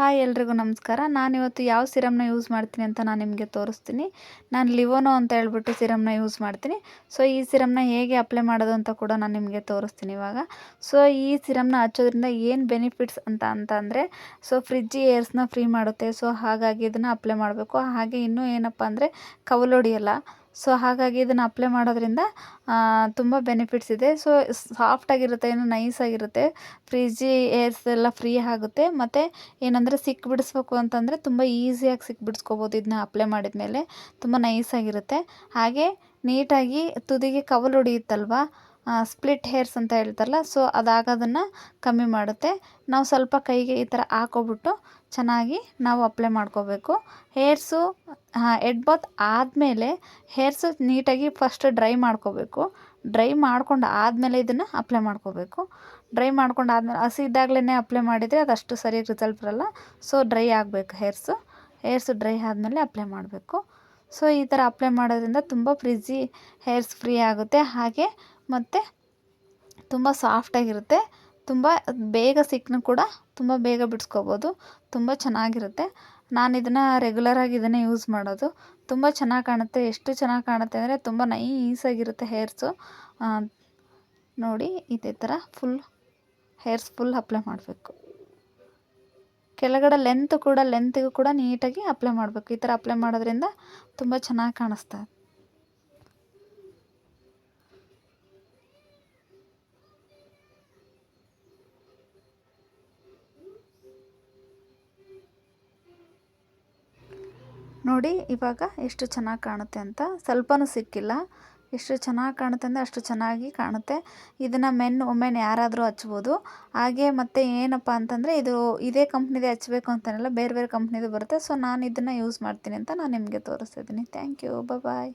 Hi ಎಲ್ರಿಗೂ ನಮಸ್ಕಾರ. ನಾನಿವತ್ತು ಯಾವ ಸಿರಮ್ನ ಯೂಸ್ ಮಾಡ್ತೀನಿ ಅಂತ ನಾನು ನಿಮಗೆ ತೋರಿಸ್ತೀನಿ. ನಾನು ಲಿವೋನೋ ಅಂತ ಹೇಳ್ಬಿಟ್ಟು ಸಿರಮ್ನ ಯೂಸ್ ಮಾಡ್ತೀನಿ. ಸೊ, ಈ ಸಿರಮ್ನ ಹೇಗೆ ಅಪ್ಲೈ ಮಾಡೋದು ಅಂತ ಕೂಡ ನಾನು ನಿಮಗೆ ತೋರಿಸ್ತೀನಿ ಇವಾಗ. ಸೊ, ಈ ಸಿರಮ್ನ ಹಚ್ಚೋದ್ರಿಂದ ಏನು ಬೆನಿಫಿಟ್ಸ್ ಅಂತ ಅಂತ ಅಂದರೆ, ಸೊ, ಫ್ರಿಜ್ಜಿ ಏರ್ಸ್ನ ಫ್ರೀ ಮಾಡುತ್ತೆ. ಸೊ, ಹಾಗಾಗಿ ಇದನ್ನು ಅಪ್ಲೈ ಮಾಡಬೇಕು. ಹಾಗೆ ಇನ್ನೂ ಏನಪ್ಪ ಅಂದರೆ, ಕವಲೊಡಿಯಲ್ಲ. ಸೊ ಹಾಗಾಗಿ ಇದನ್ನು ಅಪ್ಲೈ ಮಾಡೋದ್ರಿಂದ ತುಂಬ ಬೆನಿಫಿಟ್ಸ್ ಇದೆ. ಸೊ ಸಾಫ್ಟಾಗಿರುತ್ತೆ ಏನು ನೈಸಾಗಿರುತ್ತೆ ಫ್ರಿಜ್ಜಿ ಏರ್ಸ್ ಎಲ್ಲ ಫ್ರೀ ಆಗುತ್ತೆ. ಮತ್ತು ಏನಂದರೆ ಸಿಕ್ಕಿ ಬಿಡಿಸ್ಬೇಕು ಅಂತಂದರೆ ತುಂಬ ಈಸಿಯಾಗಿ ಸಿಕ್ಕಿ ಬಿಡಿಸ್ಕೋಬೋದು ಇದನ್ನ ಅಪ್ಲೈ ಮಾಡಿದ ಮೇಲೆ ತುಂಬ ನೈಸಾಗಿರುತ್ತೆ ಹಾಗೆ ನೀಟಾಗಿ ತುದಿಗೆ ಕವಲು ಹೊಡಿಯುತ್ತಲ್ವ? ಸ್ಪ್ಲಿಟ್ ಹೇರ್ಸ್ ಅಂತ ಹೇಳ್ತಾರಲ್ಲ ಸೊ ಅದಾಗೋದನ್ನು ಕಮ್ಮಿ ಮಾಡುತ್ತೆ. ನಾವು ಸ್ವಲ್ಪ ಕೈಗೆ ಈ ಥರ ಹಾಕೋಬಿಟ್ಟು ಚೆನ್ನಾಗಿ ನಾವು ಅಪ್ಲೈ ಮಾಡ್ಕೋಬೇಕು. ಹೇರ್ಸು ಎಡ್ ಬಾತ್ ಆದಮೇಲೆ ಹೇರ್ಸು ನೀಟಾಗಿ ಫಸ್ಟ್ ಡ್ರೈ ಮಾಡ್ಕೋಬೇಕು. ಡ್ರೈ ಮಾಡ್ಕೊಂಡು ಆದಮೇಲೆ ಇದನ್ನು ಅಪ್ಲೈ ಮಾಡ್ಕೋಬೇಕು. ಡ್ರೈ ಮಾಡ್ಕೊಂಡು ಆದಮೇಲೆ ಹಸಿ ಇದ್ದಾಗಲೇ ಅಪ್ಲೈ ಮಾಡಿದರೆ ಅದು ಅಷ್ಟು ಸರಿಯಾಗಿ ರಿಸಲ್ಟ್ ಬರೋಲ್ಲ. ಸೊ ಡ್ರೈ ಆಗಬೇಕು ಹೇರ್ಸು ಹೇರ್ಸು ಡ್ರೈ ಆದಮೇಲೆ ಅಪ್ಲೈ ಮಾಡಬೇಕು. ಸೊ ಈ ಥರ ಅಪ್ಲೈ ಮಾಡೋದ್ರಿಂದ ತುಂಬ ಫ್ರಿಜ್ಜಿ ಹೇರ್ಸ್ ಫ್ರೀ ಆಗುತ್ತೆ. ಹಾಗೆ ಮತ್ತು ತುಂಬ ಸಾಫ್ಟಾಗಿರುತ್ತೆ ತುಂಬ ಬೇಗ ಸಿಕ್ಕನ್ನು ಕೂಡ ತುಂಬ ಬೇಗ ಬಿಡಿಸ್ಕೋಬೋದು. ತುಂಬ ಚೆನ್ನಾಗಿರುತ್ತೆ. ನಾನು ಇದನ್ನು ರೆಗ್ಯುಲರಾಗಿ ಇದನ್ನೇ ಯೂಸ್ ಮಾಡೋದು. ತುಂಬ ಚೆನ್ನಾಗಿ ಕಾಣುತ್ತೆ. ಎಷ್ಟು ಚೆನ್ನಾಗಿ ಕಾಣುತ್ತೆ ಅಂದರೆ ತುಂಬ ನೈಸಾಗಿರುತ್ತೆ ಹೇರ್ಸು ನೋಡಿ ಇದೇ ಥರ ಫುಲ್ ಹೇರ್ಸ್ ಫುಲ್ ಅಪ್ಲೈ ಮಾಡಬೇಕು. ಕೆಳಗಡೆ ಲೆಂತ್ ಕೂಡ ಲೆಂತ್ಗೂ ಕೂಡ ನೀಟಾಗಿ ಅಪ್ಲೈ ಮಾಡಬೇಕು. ಈ ಥರ ಅಪ್ಲೈ ಮಾಡೋದ್ರಿಂದ ತುಂಬ ಚೆನ್ನಾಗಿ ಕಾಣಿಸ್ತಾ ನೋಡಿ, ಇವಾಗ ಎಷ್ಟು ಚೆನ್ನಾಗಿ ಕಾಣುತ್ತೆ ಅಂತ. ಸ್ವಲ್ಪನೂ ಸಿಕ್ಕಿಲ್ಲ. ಎಷ್ಟು ಚೆನ್ನಾಗಿ ಕಾಣುತ್ತೆ ಅಂದರೆ ಅಷ್ಟು ಚೆನ್ನಾಗಿ ಕಾಣುತ್ತೆ. ಇದನ್ನು ಮೆನ್ ವುಮೆನ್ ಯಾರಾದರೂ ಹಚ್ಬೋದು. ಹಾಗೆ ಮತ್ತು ಏನಪ್ಪ ಅಂತಂದರೆ ಇದು ಇದೇ ಕಂಪ್ನಿದೇ ಹಚ್ಬೇಕು ಅಂತನಲ್ಲ, ಬೇರೆ ಬೇರೆ ಕಂಪ್ನಿದು ಬರುತ್ತೆ. ಸೊ ನಾನು ಇದನ್ನು ಯೂಸ್ ಮಾಡ್ತೀನಿ ಅಂತ ನಾನು ನಿಮಗೆ ತೋರಿಸ್ತಿದ್ದೀನಿ ಥ್ಯಾಂಕ್ ಯು ಬಾಯ್